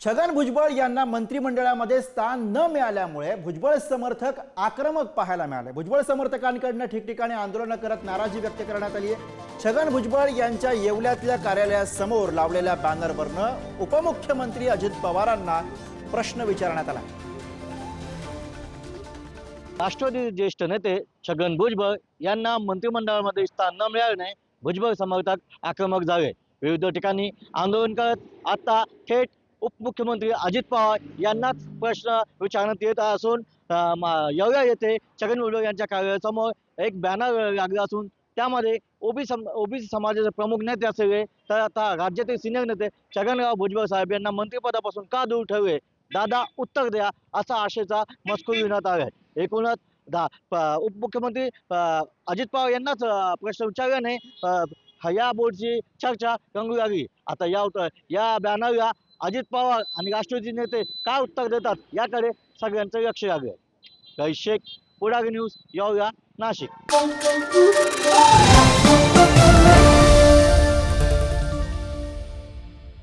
छगन भुजबळ यांना मंत्रिमंडळामध्ये स्थान न मिळाल्यामुळे भुजबळ समर्थक आक्रमक पाहायला मिळाले. भुजबळ समर्थकांकडनं ठिकठिकाणी आंदोलनं करत नाराजी व्यक्त करण्यात आली आहे. छगन भुजबळ यांच्या येवल्यातल्या कार्यालयासमोर लावलेल्या बॅनरवरनं उपमुख्यमंत्री अजित पवारांना प्रश्न विचारण्यात आला. राष्ट्रवादी ज्येष्ठ नेते छगन भुजबळ यांना मंत्रिमंडळामध्ये स्थान न मिळाल्याने भुजबळ समर्थक आक्रमक झाले. विविध ठिकाणी आंदोलन करत आता थेट उपमुख्यमंत्री अजित पवार यांनाच प्रश्न विचारण्यात येत असून यव्या येवला येथे. छगन भुजबळ यांच्या कार्यालयासमोर एक बॅनर लागला असून त्यामध्ये ओबी सम ओबीसी समाजाचे प्रमुख नेते असलेले तर आता राज्यातील सिनियर नेते छगनराव भुजबळ साहेब यांना मंत्रिपदापासून का दूर ठेवले? दादा उत्तर द्या असा आशेचा मजकूर लिहिण्यात आला आहे एकूणच दा उपमुख्यमंत्री अजित पवार यांनाच प्रश्न विचारल्याने या बोर्डची चर्चा रंगू लागली आता या उत- या बॅनरला अजित पवार आणि राष्ट्रवादी नेते काय उत्तर देतात याकडे सगळ्यांचं लक्ष लागलं. रईस शेख न्यूज येवला नाशिक.